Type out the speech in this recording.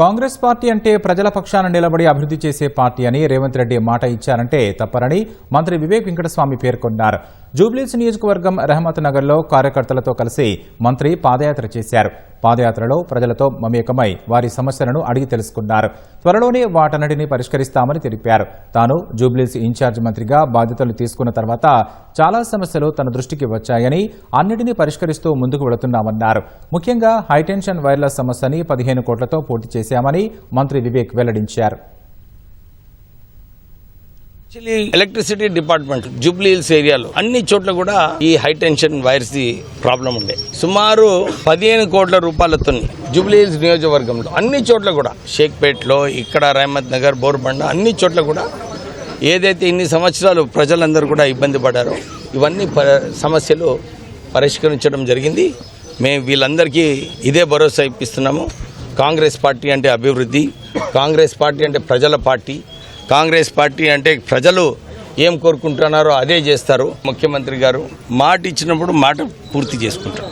Congress party అంటే ప్రజల పక్షాన నిలబడి అభివృద్ధి చేసే పార్టీ అని రేవంత్ రెడ్డి మాట ఇచ్చారంటే తప్పరని మంత్రి వివేక్ వెంకటస్వామి పేర్కొన్నారు. జూబ్లీస్ నియోజకవర్గం రహమత్ నగర్లో కార్యకర్తలతో కలిసి మంత్రి పాదయాత్ర చేశారు. పాదయాత్రలో ప్రజలతో మమేకమై వారి సమస్యలను అడిగి తెలుసుకున్నారు. త్వరలోనే వాటన్నిటిని పరిష్కరిస్తామని తెలిపారు. తాను జూబ్లీస్ ఇన్ఛార్జ్ మంత్రిగా బాధ్యతలు తీసుకున్న తర్వాత చాలా సమస్యలు తన దృష్టికి వచ్చాయని అన్నిటినీ పరిష్కరిస్తూ ముందుకు వెళుతున్నామన్నారు. ముఖ్యంగా హైటెన్షన్ వైర్లెస్ సమస్యని పదిహేను కోట్లతో పూర్తి చేశామని మంత్రి వివేక్ వెల్లడించారు. Actually electricity department Jubilee Hills ఏరియాలో అన్ని చోట్ల కూడా ఈ high tension wires the problem ఉండే. సుమారు పదిహేను కోట్ల రూపాయలతో జూబ్లీ హిల్స్ నియోజకవర్గంలో అన్ని చోట్ల కూడా షేక్పేట్లో ఇక్కడ రహమత్ నగర్ బోర్బండ అన్ని చోట్ల కూడా ఏదైతే ఇన్ని సంవత్సరాలు ప్రజలందరూ కూడా ఇబ్బంది పడారో ఇవన్నీ ప- సమస్యలు పరిష్కరించడం జరిగింది. మేము వీళ్ళందరికీ ఇదే భరోసా ఇప్పిస్తున్నాము. కాంగ్రెస్ పార్టీ అంటే అభివృద్ధి కాంగ్రెస్ పార్టీ అంటే ప్రజల పార్టీ కాంగ్రెస్ పార్టీ అంటే ప్రజలు ఏం కోరుకుంటున్నారో అదే చేస్తారు. ముఖ్యమంత్రి గారు మాట ఇచ్చినప్పుడు మాట పూర్తి చేసుకుంటారు.